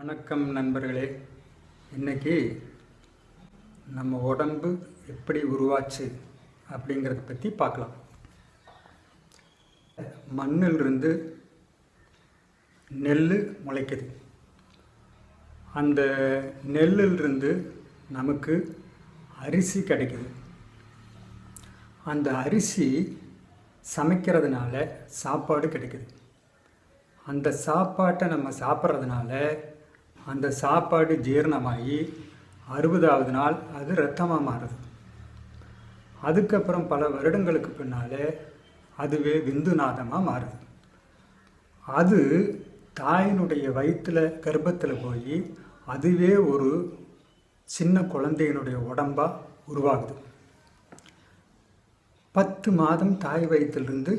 வணக்கம் நண்பர்களே. இன்னைக்கு நம்ம உடம்பு எப்படி உருவாச்சு அப்படிங்கிறத பற்றி பார்க்கலாம். மண்ணிலிருந்து நெல் முளைக்குது. அந்த நெல்லிலிருந்து நமக்கு அரிசி கிடைக்குது. அந்த அரிசி சமைக்கிறதுனால சாப்பாடு கிடைக்குது. அந்த சாப்பாட்டை நம்ம சாப்பிட்றதுனால அந்த சாப்பாடு ஜீரணமாகி அறுபதாவது நாள் அது ரத்தமாக மாறுது. அதுக்கப்புறம் பல வருடங்களுக்கு பின்னாலே அதுவே விந்துநாதமாக மாறுது. அது தாயினுடைய வயிற்றில் கர்ப்பத்தில் போய் அதுவே ஒரு சின்ன குழந்தையினுடைய உடம்பாக உருவாகுது. பத்து மாதம் தாய் வயிற்றிலிருந்து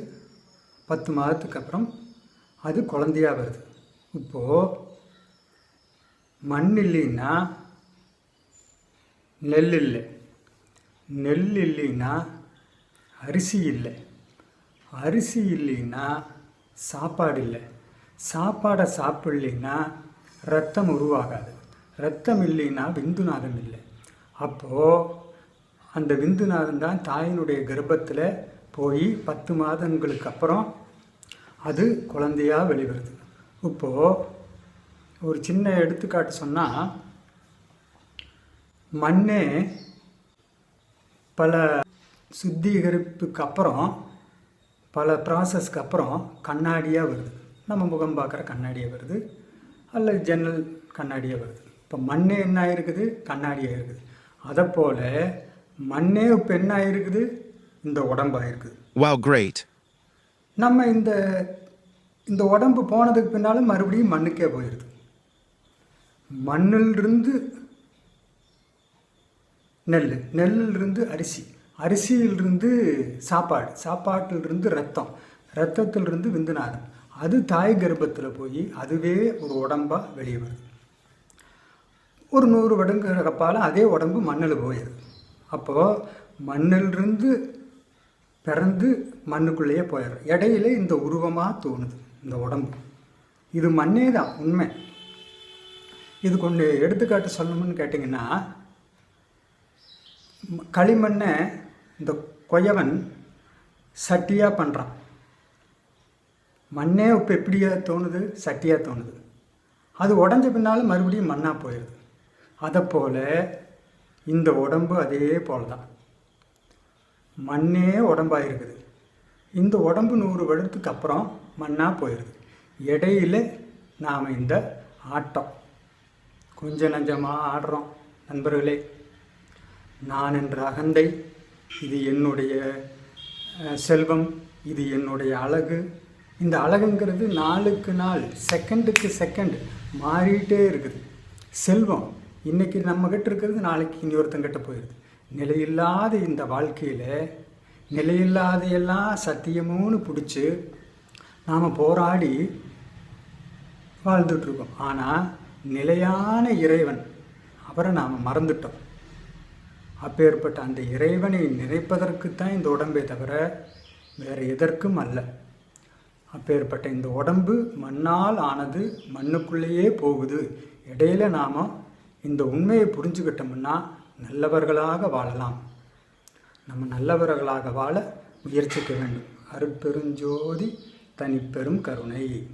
பத்து மாதத்துக்கு அப்புறம் அது குழந்தையாக வருது. இப்போது மண் இல்லைன்னா நெல் இல்லை நெல் இல்லைன்னா அரிசி இல்லை அரிசி இல்லைன்னா சாப்பாடு இல்லை சாப்பாடை சாப்பிடலைன்னா ரத்தம் உருவாகாது. ரத்தம் இல்லைன்னா விந்துநாதம் இல்லை அப்போது அந்த விந்துநாதம் தான் தாயினுடைய கர்ப்பத்தில் போய் பத்து மாதங்களுக்கு அப்புறம் அது குழந்தையாக வெளிவருது. இப்போது ஒரு சின்ன எடுத்துக்காட்டு சொன்னால் மண்ணே பல சுத்திகரிப்புக்கு அப்புறம் பல ப்ராசஸ்க்கு அப்புறம் கண்ணாடியாக வருது. நம்ம முகம் பார்க்குற கண்ணாடியாக வருது. அல்லது ஜன்னல் கண்ணாடியாக வருது. இப்போ மண்ணே என்ன ஆயிருக்குது? கண்ணாடியாக இருக்குது. அதை போல் மண்ணே இப்போ என்ன ஆயிருக்குது? இந்த உடம்பாக இருக்குது Wow, great. நம்ம இந்த இந்த உடம்பு போனதுக்கு பின்னாலும் மறுபடியும் மண்ணுக்கே போயிடுது மண்ணிலிருந்து நெல் நெல்லிலிருந்து அரிசி. அரிசியிலிருந்து சாப்பாடு சாப்பாட்டிலிருந்து ரத்தம். ரத்தத்திலிருந்து விந்துநாதம் அது தாய் கர்ப்பத்தில் போய் அதுவே ஒரு உடம்பாக வெளியே வருது. ஒரு நூறு வருடங்கிற கப்பால் அதே உடம்பு மண்ணில் போயிடுது அப்போது மண்ணிலிருந்து பிறந்து மண்ணுக்குள்ளேயே போயிடும் இடையில இந்த உருவமாக தோணுது இந்த உடம்பு. இது மண்ணே தான் உண்மை. இது கொண்டு எடுத்துக்காட்டு சொல்லணும்னு கேட்டிங்கன்னா களிமண்ணை இந்த கொயவன் சட்டியாக பண்ணுறான் மண்ணே இப்போ எப்படியா தோணுது? சட்டியாக தோணுது. அது உடஞ்ச பின்னால் மறுபடியும் மண்ணாக போயிடுது அதை போல் இந்த உடம்பு அதே போல் தான் மண்ணே உடம்பாக இருக்குது. இந்த உடம்பு நூறு வருடத்துக்கு அப்புறம் மண்ணாக போயிடுது இடையில நாம் இந்த ஆட்டம். கொஞ்சம் நஞ்சமாக ஆடுறோம். நண்பர்களே நான் என்ற அகந்தை இது என்னுடைய செல்வம் இது என்னுடைய அழகு. இந்த அழகுங்கிறது நாளுக்கு நாள் செகண்டுக்கு செகண்ட் மாறிட்டே இருக்குது. செல்வம் இன்றைக்கி நம்மக்கிட்ட இருக்கிறது நாளைக்கு இனியொருத்தங்கிட்ட போயிடுது நிலையில்லாத இந்த வாழ்க்கையில் நிலையில்லாத எல்லாம் சத்தியமுன்னு பிடிச்சி நாம் போராடி வாழ்ந்துட்டுருக்கோம் ஆனால் நிலையான இறைவன். அவரை நாம் மறந்துட்டோம். அப்பேற்பட்ட அந்த இறைவனை நினைப்பதற்குத்தான் இந்த உடம்பே தவிர வேறு எதற்கும் அல்ல. அப்பேற்பட்ட இந்த உடம்பு மண்ணால் ஆனது மண்ணுக்குள்ளேயே போகுது. இடையில நாம் இந்த உண்மையை புரிஞ்சுக்கிட்டோம்னா நல்லவர்களாக வாழலாம். நம்ம நல்லவர்களாக வாழ முயற்சிக்க வேண்டும். அருட்பெருஞ்சோதி தனிப்பெரும் கருணை.